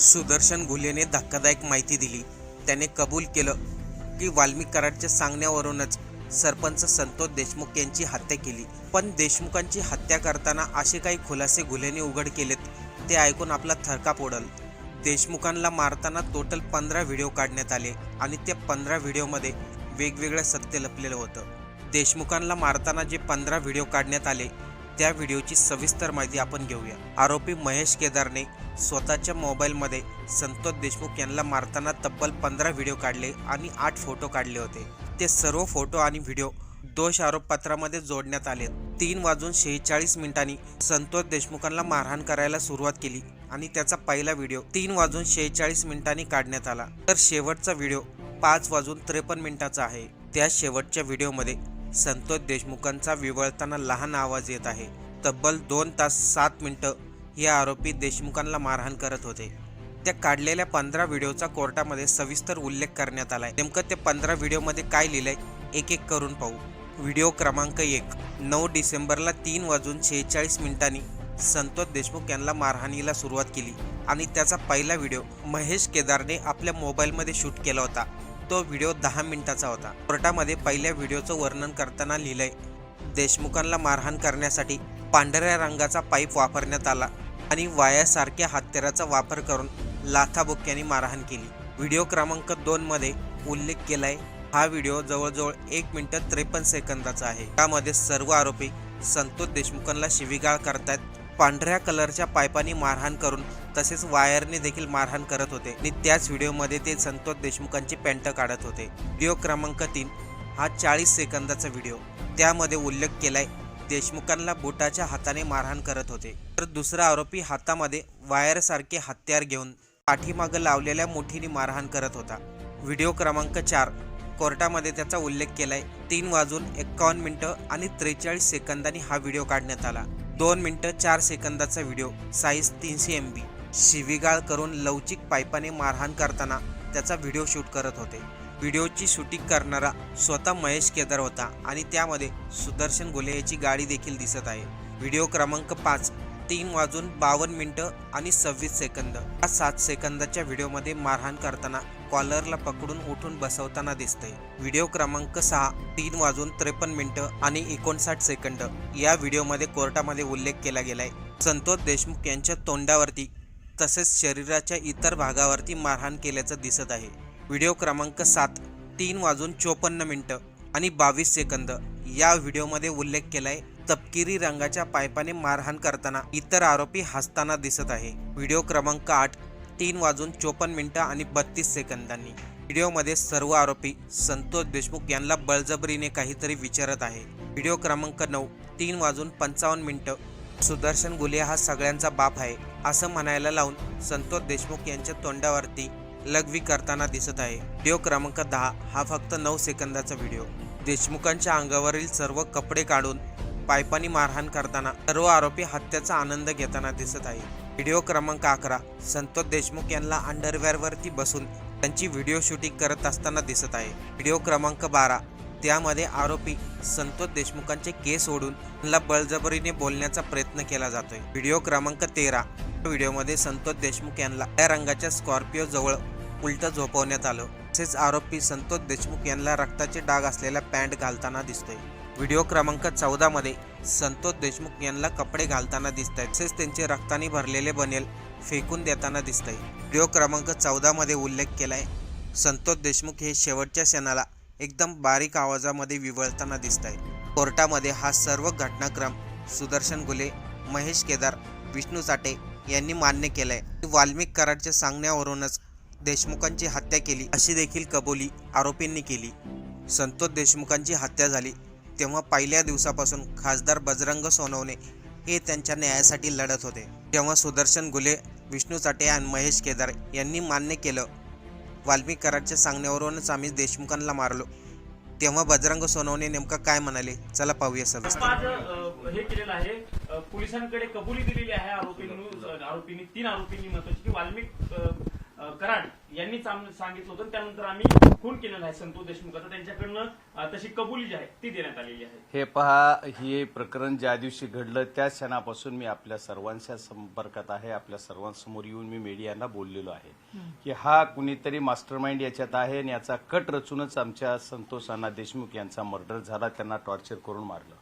सुदर्शन घुलेने धक्कादायक माहिती दिली. त्याने कबूल केलं की वाल्मिक कराडच्या सांगण्यावरूनच सरपंच संतोष देशमुख यांची हत्या केली. पण देशमुखांची हत्या करताना असे काही खुलासे घुलेने उघड केलेत ते ऐकून आपला थरकाप पोडल देशमुखांना मारताना टोटल पंधरा व्हिडिओ काढण्यात आले आणि त्या पंधरा व्हिडिओमध्ये वेगवेगळं सत्य लपलेलं होतं. देशमुखांना मारताना जे पंधरा व्हिडिओ काढण्यात आले त्या व्हिडिओची सविस्तर माहिती आपण घेऊया. आरोपी महेश केदारने स्वतःच्या मोबाईलमध्ये संतोष देशमुख यांना मारताना तब्बल पंधरा व्हिडिओ काढले आणि आठ फोटो काढले होते. ते सर्व फोटो आणि व्हिडिओ दोष आरोपपत्रामध्ये जोडण्यात आले. तीन वाजून शेहेचाळीस मिनिटांनी संतोष देशमुखांना मारहाण करायला सुरुवात केली आणि त्याचा पहिला व्हिडिओ तीन वाजून शेहेचाळीस मिनिटांनी काढण्यात आला. तर शेवटचा व्हिडिओ पाच वाजून त्रेपन्न मिनिटाचा आहे. त्या शेवटच्या व्हिडिओमध्ये संतोष देशमुखांचा विवळताना लहान आवाज येत आहे. तब्बल दोन तास सात मिनिटं हे आरोपी देशमुखांना मारहाण करत होते. त्या काढलेल्या पंधरा व्हिडिओचा कोर्टामध्ये सविस्तर उल्लेख करण्यात आलाय. नेमकं ते पंधरा व्हिडिओमध्ये काय लिहिलंय एक एक करून पाहू. व्हिडिओ क्रमांक एक नऊ डिसेंबरला तीन वाजून शेहेचाळीस मिनिटांनी संतोष देशमुख यांना मारहाणीला सुरुवात केली आणि त्याचा पहिला व्हिडिओ महेश केदारने आपल्या मोबाईलमध्ये शूट केला होता. तो व्हिडिओ दहा मिनिटाचा होता. कोर्टामध्ये पहिल्या व्हिडिओचं वर्णन करताना लिहिलंय देशमुखांना मारहाण करण्यासाठी पांढऱ्या रंगाचा पाईप वापरण्यात आला आणि वायासारख्या हत्याराचा वापर करून लाथाबुक्क्यांनी मारहाण केली. व्हिडिओ क्रमांक दोन मध्ये उल्लेख केलाय हा व्हिडिओ जवळजवळ एक मिनिट त्रेपन्न सेकंदाचा आहे. त्यामध्ये सर्व आरोपी संतोष देशमुखांना शिवीगाळ करतायत. पांढऱ्या कलरच्या पाईपानी मारहाण करून तसेच वायरने देखील मारहाण करत होते. आणि त्याच व्हिडिओमध्ये ते संतोष देशमुखांची पॅन्ट काढत होते. व्हिडिओ क्रमांक तीन हा चाळीस सेकंदाचा व्हिडिओ. त्यामध्ये उल्लेख केलाय देशमुखांना बुटाच्या हाताने मारहाण करत होते. तर दुसरा आरोपी हातामध्ये वायरसारखे हत्यार घेऊन पाठीमागं लावलेल्या मुठीने मारहाण करत होता. व्हिडिओ क्रमांक चार. कोर्टामध्ये त्याचा उल्लेख केलाय. तीन वाजून एक्कावन्न मिनिटं आणि त्रेचाळीस सेकंदांनी हा व्हिडिओ काढण्यात आला. दोन मिनिटं चार सेकंदाचा व्हिडिओ. साईज तीनशे एम बी. शिवीगाळ करून लवचिक पाईपाने मारहाण करताना त्याचा व्हिडिओ शूट करत होते. व्हिडिओची शूटिंग करणारा स्वतः महेश केदार होता आणि त्यामध्ये सुदर्शन घुले याची गाडी देखील दिसत आहे. व्हिडिओ क्रमांक पाच तीन वाजून बावन्न मिनिटं आणि सव्वीस सेकंद. या सात सेकंदाच्या व्हिडिओमध्ये मारहाण करताना कॉलरला पकडून उठून बसवताना दिसते व्हिडिओ क्रमांक सहा तीन वाजून त्रेपन्न मिनिटं आणि एकोणसाठ सेकंद. या व्हिडिओमध्ये कोर्टामध्ये उल्लेख केला गेलाय. संतोष देशमुख यांच्या तोंडावरती तसेच शरीराच्या इतर भागावरती मारहाण केल्याचं दिसत आहे. व्हिडिओ क्रमांक सात तीन वाजून चोपन्न मिनटं आणि बावीस सेकंद. या व्हिडिओमध्ये उल्लेख केलाय तपकिरी रंगाच्या पायपाने मारहाण करताना इतर आरोपी हसताना दिसत आहे. व्हिडिओ क्रमांक आठ तीन वाजून चोपन्न मिनटं आणि बत्तीस सेकंदांनी. व्हिडिओमध्ये सर्व आरोपी संतोष देशमुख यांना बळजबरीने काहीतरी विचारत आहे. व्हिडिओ क्रमांक नऊ तीन वाजून पंचावन्न मिनटं. सुदर्शन गुले हा सगळ्यांचा बाप आहे असं म्हणायला लावून संतोष देशमुख यांच्या तोंडावरती लघवी करताना दिसत आहे. व्हिडिओ क्रमांक दहा. हा फक्त नऊ सेकंदाचा व्हिडिओ. देशमुखांच्या अंगावरील सर्व कपडे काढून पायपानी मारहाण करताना सर्व आरोपी हत्याचा आनंद घेताना दिसत आहे. व्हिडिओ क्रमांक अकरा. संतोष देशमुख यांना अंडरवेअरवरती बसून त्यांची व्हिडिओ शूटिंग करत असताना दिसत आहे. व्हिडिओ क्रमांक बारा. त्यामध्ये आरोपी संतोष देशमुखांचे केस ओढून त्यांना बळजबरीने बोलण्याचा प्रयत्न केला जातोय. व्हिडिओ क्रमांक तेरा. व्हिडिओमध्ये संतोष देशमुख यांना या रंगाच्या स्कॉर्पिओ जवळ उलट झोपवण्यात आलं. तसेच आरोपी संतोष देशमुख यांना रक्ताचे डाग असलेला पॅन्ट घालताना दिसतोय. व्हिडिओ क्रमांक चौदा मध्ये संतोष देशमुख यांना कपडे घालताना दिसत आहेत तसेच त्यांचे रक्ताने भरलेले बनेल फेकून देताना दिसतंय. व्हिडिओ क्रमांक चौदा मध्ये उल्लेख केलाय संतोष देशमुख हे शेवटच्या क्षणाला एकदम बारीक आवाजामध्ये विवळताना दिसत आहे कोर्टामध्ये हा सर्व घटनाक्रम सुदर्शन गुले महेश केदार विष्णू साठे यांनी मान्य केलं आहे वाल्मिक कराडच्या सांगण्यावरूनच देशमुखांची हत्या केली. अशी देखील कबुली आरोपींनी केली. संतोष देशमुखांची हत्या झाली. तेव्हा पहिल्या दिवसापासून खासदार बजरंग सोनवणे हे त्यांच्या न्यायासाठी लढत होते. तेव्हा सुदर्शन गुले विष्णू चाटे आणि महेश केदार यांनी मान्य केलं. वाल्मिक कराडच्या सांगण्यावरूनच आम्ही देशमुखांना मारलो. तेव्हा बजरंग सोनवणे नेमकं काय म्हणाले? चला पाहूया सविस्तर. हे केलेलं आहे. पोलिसांकडे कबुली दिलेली आहे आरोपींनी आरोपींनी तीन आरोपींनी महत्वाची की वाल्मिक कराड यांनी सांगितलं होतं. त्यानंतर आम्ही खून केलेला आहे संतोष देशमुखाचा त्यांच्याकडनं तशी कबुली जी आहे ती देण्यात आलेली आहे. हे पहा हे प्रकरण ज्या दिवशी घडलं त्या क्षणापासून मी आपल्या सर्वांच्या संपर्कात आहे. आपल्या सर्वांसमोर येऊन मी मीडियांना बोललेलो आहे. की हा कुणीतरी मास्टर माइंड याच्यात आहे आणि याचा कट रचूनच आमच्या संतोष अण्णा देशमुख यांचा मर्डर झाला. त्यांना टॉर्चर करून मारलं.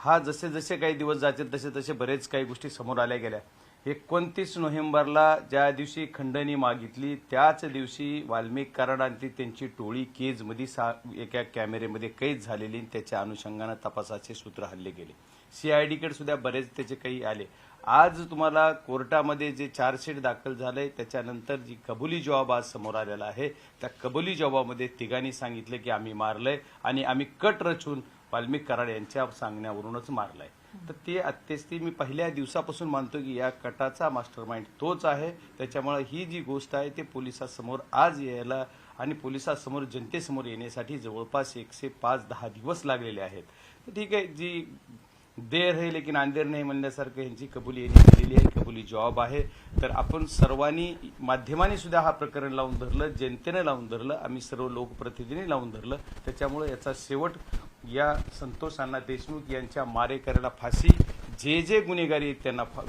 हा जसे जसे काही दिवस जातील तसे तसे बरेच काही गोष्टी समोर आल्या गेल्या. एकोणतीस नोव्हेंबरला ज्या दिवशी खंडणी मागितली त्याच दिवशी वाल्मिक कराडांतली त्यांची टोळी केजमध्ये सा एका कॅमेरेमध्ये कैद झालेली आणि त्याच्या अनुषंगानं तपासाचे सूत्र हल्ले गेले सीआयडीकडे सुद्धा बरेच त्याचे काही आले. आज तुम्हाला कोर्टामध्ये जे चार्जशीट दाखल झालंय त्याच्यानंतर जी कबुली जॉब आज समोर आलेला आहे त्या कबुली जॉबामध्ये तिघांनी सांगितलं की आम्ही मारलंय आणि आम्ही कट रचून वाल्मिक कराड यांच्या सांगण्यावरूनच मारलाय. तर ते अत्यस्ती मी पहिल्या दिवसापासून मानतो की या कटाचा मास्टर माइंड तोच आहे. त्याच्यामुळे ही जी गोष्ट आहे ते पोलिसासमोर आज यायला आणि पोलिसासमोर जनतेसमोर येण्यासाठी जवळपास एकशे पाच दहा दिवस लागलेले आहेत. तर ठीक आहे जी देर है लेकिन अंधेर नाही म्हणण्यासारखं यांची कबुली यांनी केलेली आहे कबुली जॉब आहे. तर आपण सर्वांनी माध्यमांनी सुद्धा हा प्रकरण लावून धरलं जनतेनं लावून धरलं आम्ही सर्व लोकप्रतिनिधींनी लावून धरलं. त्याच्यामुळे याचा शेवट या संतोष अण्णा देशमुख यांच्या मारेकऱ्याला फाशी जे जे गुन्हेगारी आहेत त्यांना फा-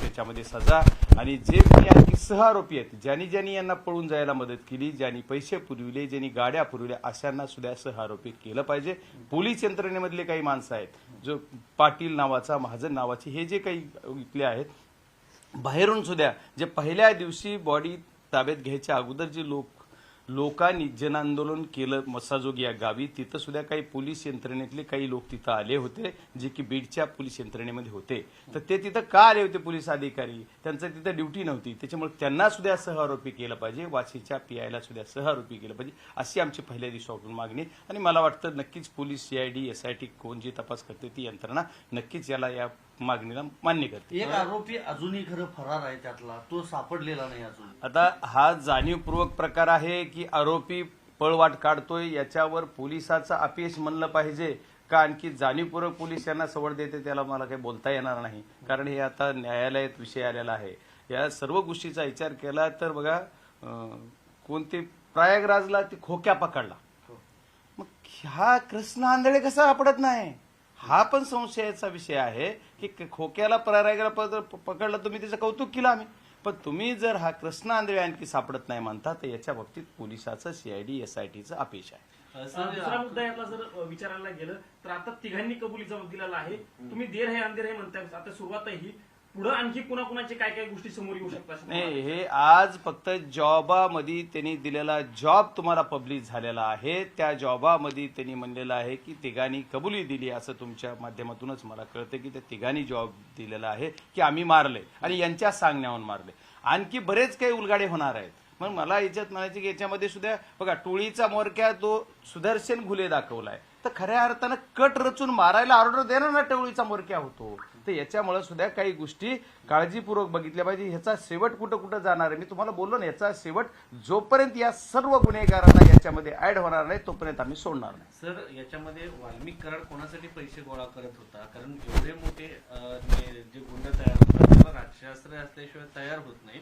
त्याच्यामध्ये सजा आणि जे कोणी आणखी सहआरोपी आहेत. ज्यांनी ज्यांनी यांना पळून जायला मदत केली ज्यांनी पैसे पुरविले ज्यांनी गाड्या पुरविल्या अशांना सुद्धा सहआरोपी केलं पाहिजे. पोलीस यंत्रणेमधले काही माणसं आहेत. जो पाटील नावाचा महाजन नावाचे हे जे काही इथले आहेत बाहेरून सुद्धा जे पहिल्या दिवशी बॉडी ताब्यात घ्यायच्या अगोदर जे लोक लोकांनी जनआंदोलन केलं मसाजोग या गावी तिथं सुद्धा काही पोलीस यंत्रणेतले काही लोक तिथं आले होते जे की बीडच्या पोलीस यंत्रणेमध्ये होते. तर ते तिथं का आले होते पोलीस अधिकारी? त्यांचं तिथं ड्युटी नव्हती. त्याच्यामुळे त्यांना सुद्धा सहआरोपी केलं पाहिजे वाशीच्या पीआयला सुद्धा सहआरोपी केलं पाहिजे अशी आमची पहिल्या दिवसापासून मागणी आणि मला वाटतं नक्कीच पोलीस सीआयडी एसआयटी कोण जी तपास करते ती यंत्रणा नक्कीच याला या मागणीला मान्य करते. एक आरोपी अजूनही खरं फरार आहे त्यातला. तो सापडलेला नाही अजून. आता हा जाणीवपूर्वक प्रकार आहे की आरोपी पळवाट काढतोय याच्यावर पोलिसाचं अपयश म्हणलं पाहिजे का आणखी जाणीवपूर्वक पोलीस यांना सवड देते त्याला मला काही बोलता येणार नाही. कारण हे आता न्यायालयात विषय आलेला आहे. या सर्व गोष्टीचा विचार केला तर बघा कोणते प्रयागराजला ते खोक्या पकडला. मग हा कृष्ण आंधळे कसा सापडत नाही? हा पण संशयाचा विषय आहे की खोक्याला प्रयागराजला प- पकडला तुम्ही त्याचं कौतुक केलं आम्ही. पण तुम्ही जर हा कृष्ण आंधळे आणखी सापडत नाही म्हणता तर याच्या बाबतीत पोलिसाचं सीआयडी एसआयटीचं अपयश आहे. दुसरा मुद्दा यातला जर विचारायला गेलं तर आता तिघांनी कबुली जबाब दिलेला आहे तुम्ही देर आहे अंधेर आहे म्हणताय. आता सुरुवात आहे ही पुढे आणखी कुणाकुणाचे काय काय गोष्टी समोर येऊ शकतात? नाही हे आज फक्त जॉबामध्ये त्यांनी दिलेला जॉब तुम्हाला पब्लिश झालेला आहे. त्या जॉबामध्ये त्यांनी म्हणलेलं आहे की तिघांनी कबुली दिली असं तुमच्या माध्यमातूनच मला कळतं की त्या तिघांनी जॉब दिलेला आहे की आम्ही मारले आणि यांच्या सांगण्याहून मारले. आणखी बरेच काही उलगाडे होणार आहेत. मग मला याच्यात म्हणायचे की याच्यामध्ये सुद्धा बघा टोळीचा मोरक्या तो सुदर्शन घुले दाखवलाय. तर खऱ्या अर्थानं कट रचून मारायला ऑर्डर देणार ना टोळीचा मोरक्या होतो. तर याच्यामुळे सुद्धा काही गोष्टी काळजीपूर्वक बघितल्या पाहिजे. ह्याचा शेवट कुठं कुठं जाणार आहे? मी तुम्हाला बोललो ना याचा शेवट जोपर्यंत या सर्व गुन्हेगारांना याच्यामध्ये ऍड होणार नाही तोपर्यंत आम्ही सोडणार नाही. सर याच्यामध्ये वाल्मिक कराड कोणासाठी पैसे गोळा करत होता? कारण एवढे मोठे जे गुंड तयार होतात राजशास्त्र असल्याशिवाय तयार होत नाही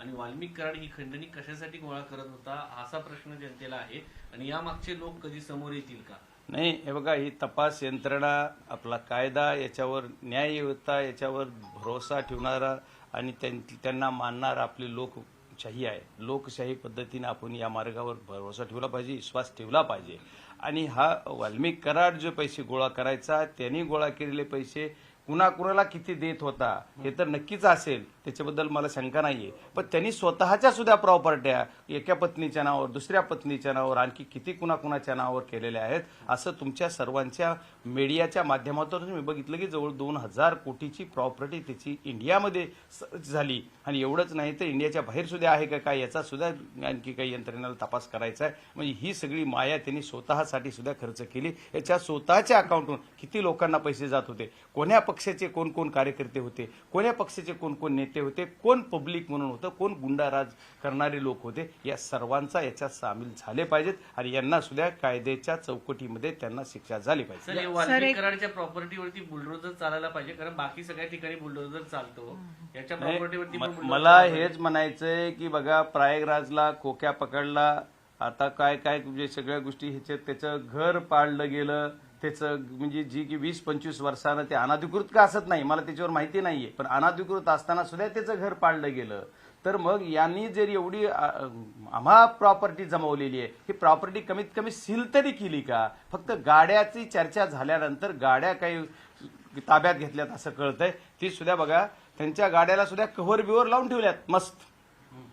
आणि वाल्मिक कराड ही खंडणी कशासाठी गोळा करत होता? असा प्रश्न जनतेला आहे. आणि यामागचे लोक कधी समोर येतील का? नाही हे बघा ही तपास यंत्रणा आपला कायदा याच्यावर न्यायव्यवस्था याच्यावर भरोसा ठेवणारा आणि त्यां- त्यांना मानणारा आपली लोकशाही आहे. लोकशाही पद्धतीने आपण या मार्गावर भरोसा ठेवला पाहिजे विश्वास ठेवला पाहिजे. आणि हा वाल्मिक कराड जो पैसे गोळा करायचा त्यांनी गोळा केलेले पैसे कुणाकुणाला किती देत होता हे तर नक्कीच असेल. त्याच्याबद्दल मला शंका नाहीये. पण त्यांनी स्वतःच्या सुद्धा प्रॉपर्ट्या एका पत्नीच्या नावावर दुसऱ्या पत्नीच्या नावावर आणखी किती कुणाकुणाच्या नावावर केलेल्या आहेत असं तुमच्या सर्वांच्या मीडियाच्या माध्यमातून मी बघितलं की जवळ दोन हजार कोटीची प्रॉपर्टी त्याची इंडियामध्ये स- झाली. आणि एवढंच नाही तर इंडियाच्या बाहेर सुद्धा आहे का काय याचा सुद्धा आणखी काही यंत्रणेला तपास करायचा आहे. म्हणजे ही सगळी माया त्यांनी स्वतःसाठी सुद्धा खर्च केली. याच्या स्वतःच्या अकाउंटून किती लोकांना पैसे जात होते? कोण्या पक्षाचे कोण कोण कार्यकर्ते होते? कोण्या पक्षाचे कोण कोण नेते नेते होते कोण पब्लिक म्हणून होतं कोण गुंडाराज करणारे लोक होते या सर्वांचा याच्यात सामील झाले पाहिजेत आणि यांना सुद्धा कायद्याच्या चौकटीमध्ये त्यांना शिक्षा झाली पाहिजे. प्रॉपर्टीवरती बुलडोजर चालायला पाहिजे कारण बाकी सगळ्या ठिकाणी बुलडोजर चालतो. याच्या प्रॉपर्टीवरती मला हेच म्हणायचंय की बघा प्रयागराजला कोक्या पकडला आता काय काय म्हणजे सगळ्या गोष्टी ह्याच्यात त्याचं घर पाडलं गेलं त्याचं म्हणजे जी की वीस पंचवीस वर्षानं ते अनाधिकृत का असत नाही मला त्याच्यावर माहिती नाहीये. पण अनाधिकृत असताना सुद्धा त्याचं घर पाडलं गेलं. तर मग यांनी जर एवढी आम्हा प्रॉपर्टी जमवलेली आहे ही प्रॉपर्टी कमीत कमी सील तरी केली का? फक्त गाड्याची चर्चा झाल्यानंतर गाड्या काही ताब्यात घेतल्यात असं कळतंय. ती सुद्धा बघा त्यांच्या गाड्याला सुद्धा कव्हर बिवर लावून ठेवल्यात मस्त.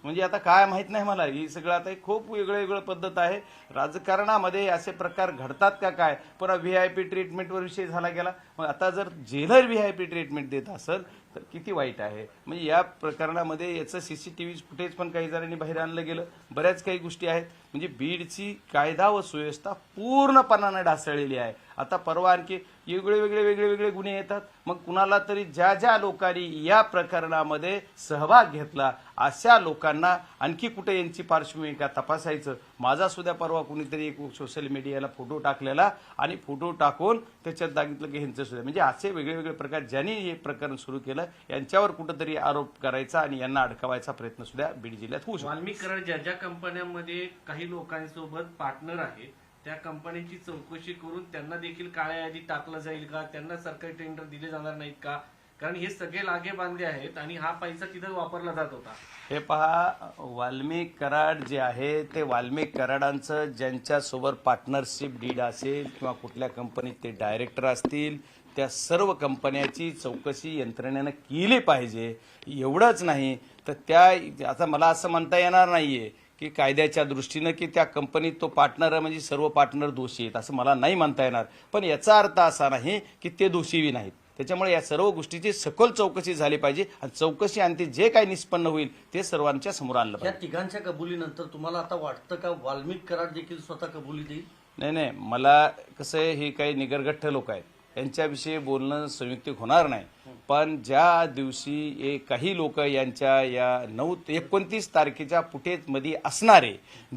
म्हणजे आता काय माहीत नाही मला. ही सगळं आता खूप वेगळं वेगळं पद्धत आहे. राजकारणामध्ये असे प्रकार घडतात का काय? पुन्हा व्ही आय पी ट्रीटमेंटवर विषय झाला गेला. मग आता जर jailor V I P treatment देत असेल तर किती वाईट आहे? म्हणजे या प्रकरणामध्ये याचं C C T V footage पण काही जणांनी बाहेर आणलं गेलं. बऱ्याच काही गोष्टी आहेत. म्हणजे बीडची कायदा व सुव्यवस्था पूर्णपणानं ढासळलेली आहे. आता परवा आणखी वेगळे वेगळे वेगळे वेगळे गुन्हे येतात. मग कुणाला तरी ज्या ज्या लोकांनी या प्रकरणामध्ये सहभाग घेतला अशा लोकांना आणखी कुठे यांची पार्श्वभूमी का तपासायचं? माझा सुद्धा परवा कुणीतरी एक सोशल मीडियाला फोटो टाकलेला आणि फोटो टाकून त्याच्यात दागितलं की ह्यांचं सुद्धा. म्हणजे असे वेगळे वेगळे प्रकार ज्यांनी हे प्रकरण सुरू केलं यांच्यावर कुठंतरी आरोप करायचा आणि यांना अडकवायचा प्रयत्न सुद्धा बीड जिल्ह्यात होऊ शकतो. ज्या ज्या कंपन्यांमध्ये काही लोकांसोबत पार्टनर आहे त्या कंपनीची चौकशी करून त्यांना देखील काळ्या यादी टाकलं जाईल का? त्यांना सरकारी टेंडर दिले जाणार नाहीत का? कारण हे सगळे लागे बांधे आहेत आणि हा पैसा तिथं वापरला जात होता. हे पहा वाल्मिक कराड जे आहे ते वाल्मिक कराडांचं ज्यांच्यासोबत पार्टनरशिप डीड असेल किंवा कुठल्या कंपनीत ते डायरेक्टर असतील त्या सर्व कंपन्याची चौकशी यंत्रणेनं केली पाहिजे. एवढंच नाही तर त्या आता मला असं म्हणता येणार नाहीये की कायद्याच्या दृष्टीनं की त्या कंपनीत तो पार्टनर म्हणजे सर्व पार्टनर दोषी आहेत असं मला नाही म्हणता येणार. पण याचा अर्थ असा नाही की ते दोषीही नाहीत. त्याच्यामुळे या सर्व गोष्टीची सखोल चौकशी झाली पाहिजे आणि चौकशी अंती जे काही निष्पन्न होईल ते सर्वांच्या समोर आणलं या पाहिजे. तिघांच्या कबुलीनंतर तुम्हाला आता वाटतं का वाल्मिक कराड देखील स्वतः कबुली देईल? नाही नाही. मला कसं आहे हे काही निगरगठ्ठ लोक आहेत. यांच्याविषयी बोलणं संयुक्तिक होणार नाही. पण ज्या दिवशी काही लोक यांच्या या नऊ एकोणतीस तारखेच्या पुटेमध्ये असणारे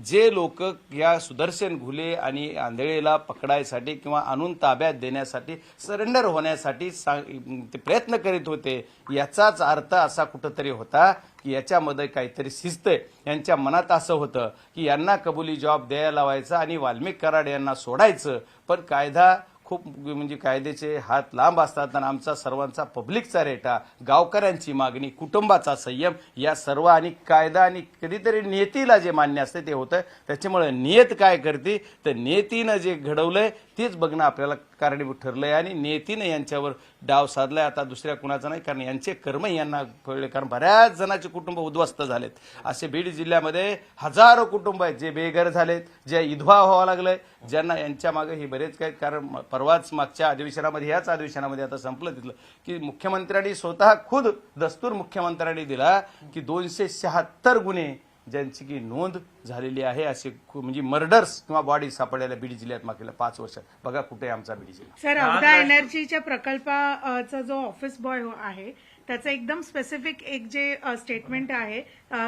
जे लोक या सुदर्शन घुले आणि आंधळेला पकडायसाठी किंवा आणून ताब्यात देण्यासाठी सरेंडर होण्यासाठी सांग- ते प्रयत्न करीत होते याचाच अर्थ असा कुठंतरी होता की याच्यामध्ये काहीतरी शिस्त आहे यांच्या मनात असं होतं की यांना कबुली जॉब द्यायला लावायचा आणि वाल्मिक कराड यांना सोडायचं. पण कायदा खूप म्हणजे कायद्याचे हात लांब असतात आणि आमचा सर्वांचा पब्लिकचा रेटा गावकऱ्यांची मागणी कुटुंबाचा संयम या सर्व आणि कायदा आणि कधीतरी नियतीला जे मान्य असते ते होतं. त्याच्यामुळे नियत काय करते? तर नियतीनं जे घडवलंय तेच बघणं आपल्याला कारणीभूत ठरलंय आणि नेतीनं यांच्यावर डाव साधलाय. आता दुसऱ्या कुणाचा नाही कारण यांचे कर्म यांना कळले. कारण बऱ्याच जणांचे कुटुंब उद्ध्वस्त झालेत. असे बीड जिल्ह्यामध्ये हजारो कुटुंब आहेत जे बेघर झालेत जे विधवा व्हावं लागलंय. ज्यांना यांच्या मागे हे बरेच काही कारण परवाच मागच्या अधिवेशनामध्ये ह्याच अधिवेशनामध्ये आता संपलं तिथलं की मुख्यमंत्र्यांनी स्वतः खुद दस्तूर मुख्यमंत्र्यांनी दिला की दोनशे शहात्तर गुन्हे ज्यांची की नोंद झालेली आहे असे म्हणजे मर्डर्स किंवा बॉडी सापडलेल्या बीड जिल्ह्यात मागील पाच वर्षात बघा कुठे आमचा बीड जिल्हा. सर अवधा एनर्जीच्या प्रकल्पाचा जो ऑफिस बॉय आहे त्याचं एकदम स्पेसिफिक एक जे स्टेटमेंट आहे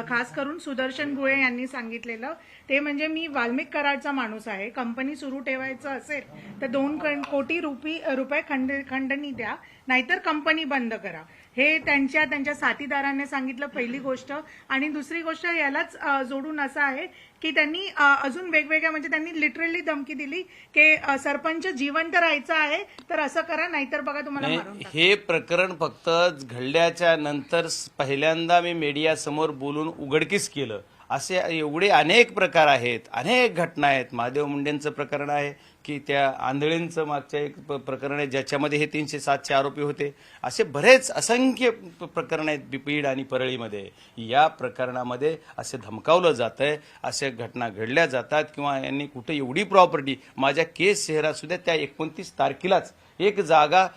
खास करून सुदर्शन गुळे यांनी सांगितलेलं. ते म्हणजे मी वाल्मिक कराडचा माणूस आहे कंपनी सुरू ठेवायचं असेल तर दोन कण- कोटी रुपी रुपये खंड खंडणी द्या नाहीतर कंपनी बंद करा. हे त्यांच्या त्यांच्या साथीदारांनी सांगितलं पहिली गोष्ट. आणि दुसरी गोष्ट यालाच जोडून असं आहे की त्यांनी अजून वेगवेगळ्या म्हणजे त्यांनी लिटरली धमकी दिली की सरपंच जिवंत राहायचं आहे तर असं करा नाहीतर बघा तुम्हाला. हे प्रकरण फक्त घडल्याच्या नंतर पहिल्यांदा मी मीडियासमोर बोलून उघडकीस केलं. असे एवढे अनेक प्रकार आहेत अनेक घटना आहेत. महादेव मुंडेंचं प्रकरण आहे की त्या आंधळींचं मागच्या एक प- प्रकरण आहे ज्याच्यामध्ये हे तीनशे सातशे आरोपी होते. असे बरेच असंख्य प्रकरण आहेत बिपीड आणि परळीमध्ये. या प्रकरणामध्ये असे धमकावलं जात आहे अशा घटना घडल्या जातात किंवा यांनी कुठे एवढी प्रॉपर्टी माझ्या केस शहरात सुद्धा त्या एकोणतीस तारखेलाच एक जागा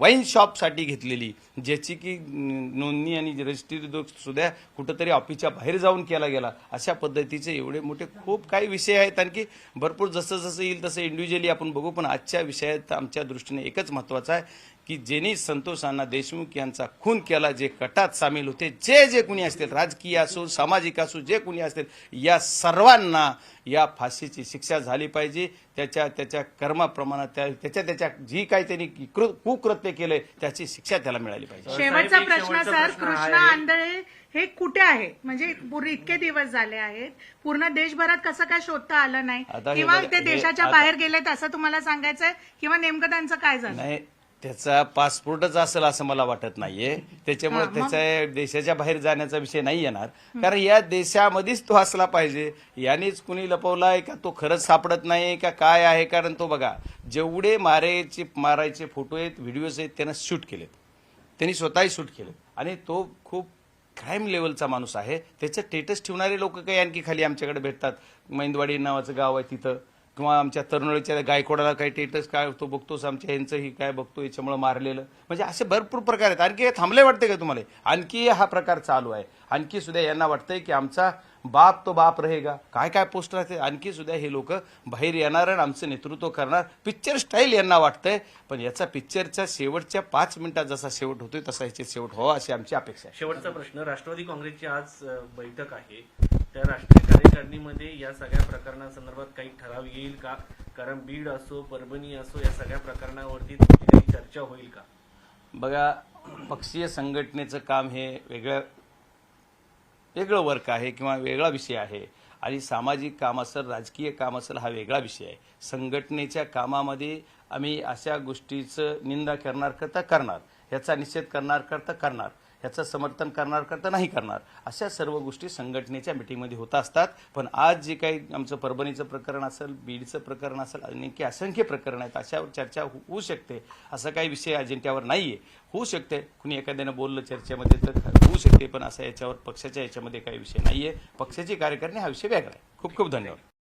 वाईन शॉपसाठी घेतलेली ज्याची की नोंदणी आणि रजिस्ट्री सुद्धा कुठंतरी ऑफिसच्या बाहेर जाऊन केला गेला. अशा पद्धतीचे एवढे मोठे खूप काही विषय आहेत आणखी भरपूर जसं जसं येईल तसं इंडिव्हिज्युअली आपण बघू पण आजच्या विषयात आमच्या दृष्टीने एकच महत्त्वाचा आहे. की ज्यांनी संतोष अण्णा देशमुख यांचा खून केला जे कटात सामील होते जे जे कुणी असतील राजकीय असो सामाजिक असो जे कुणी असतील या सर्वांना या फाशीची शिक्षा झाली पाहिजे. त्याच्या त्याच्या कर्माप्रमाणात त्या त्याच्या त्याच्या जी काही त्यांनी कृ- कुकृत्य केलंय त्याची शिक्षा त्याला मिळाली पाहिजे. शेवटचा प्रश्न सर कृष्णा. आंधळे हे कुठे आहे? म्हणजे पूर्ण इतके दिवस झाले आहेत. पूर्ण देशभरात कसं काय शोधता आलं नाही? किंवा ते देशाच्या बाहेर गेलेत असं तुम्हाला सांगायचंय? किंवा नेमकं त्यांचं काय झालं? नाही त्याचा पासपोर्टच असेल असं मला वाटत नाहीये. त्याच्यामुळे? त्याच्या देशाच्या बाहेर जाण्याचा विषय नाही येणार. कारण या देशामध्येच तो असला पाहिजे. यानेच कुणी लपवलाय का तो खरंच सापडत नाही का काय आहे? कारण तो बघा जेवढे मारायचे मारायचे फोटो आहेत व्हिडिओज आहेत त्यानं शूट केलेत. त्यांनी स्वतःही शूट केले आणि तो खूप क्राईम लेवलचा माणूस आहे. त्याचं स्टेटस ठेवणारे लोक काही आणखी खाली आमच्याकडे भेटतात. मैंदवाडी नावाचं गाव आहे तिथं. किंवा आमच्या तरुणाईच्या गायकवाडाला काही टेटस काय तो बघतोस आमच्या ह्यांचंही काय बघतो याच्यामुळे मारलेलं. म्हणजे असे भरपूर प्रकार आहेत. आणखी हे थांबले वाटते का तुम्हाला? आणखी हा प्रकार चालू आहे. आणखी सुद्धा यांना वाटतंय की आमचा बाप तो बाप रहेगा. काय काय पोस्ट राहते? आणखी सुद्धा हे लोक बाहेर येणार आणि आमचं नेतृत्व करणार. पिक्चर स्टाईल यांना वाटतंय. पण याचा पिक्चरच्या शेवटच्या पाच मिनिटात जसा शेवट होतोय तसा याचे शेवट व्हावा अशी आमची अपेक्षा आहे. शेवटचा प्रश्न. राष्ट्रवादी काँग्रेसची आज बैठक आहे. त्या राष्ट्रीय कार्यकारिणीमध्ये या सगळ्या प्रकरणासंदर्भात काही ठराव येईल का? कारण बीड असो परभणी असो या सगळ्या प्रकरणावरती तुमची काही चर्चा होईल का? बघा पक्षीय संघटनेचं काम हे वेगळं वेगळं वर्क आहे किंवा वेगळा विषय आहे. आणि सामाजिक काम असेल राजकीय काम असेल हा वेगळा विषय आहे. संघटनेच्या कामामध्ये आम्ही अशा गोष्टीचं निंदा करणार करता करणार. याचा निषेध करणार करता करणार. ह्याचं समर्थन करणार करता नाही करणार अशा सर्व गोष्टी संघटनेच्या मिटिंगमध्ये होत असतात. पण आज जे काही आमचं परभणीचं प्रकरण असेल बीडचं प्रकरण असेल आणखी असंख्य प्रकरण आहेत अशावर चर्चा हो- होऊ शकते. असा काही विषय अजेंड्यावर नाही आहे होऊ शकते. कुणी एखाद्यानं बोललं चर्चेमध्ये तर होऊ शकते पण असं याच्यावर पक्षाच्या याच्यामध्ये काही विषय नाही आहे पक्षाची कार्यकारणी हा विषय वेगळा आहे. खूप खूप धन्यवाद.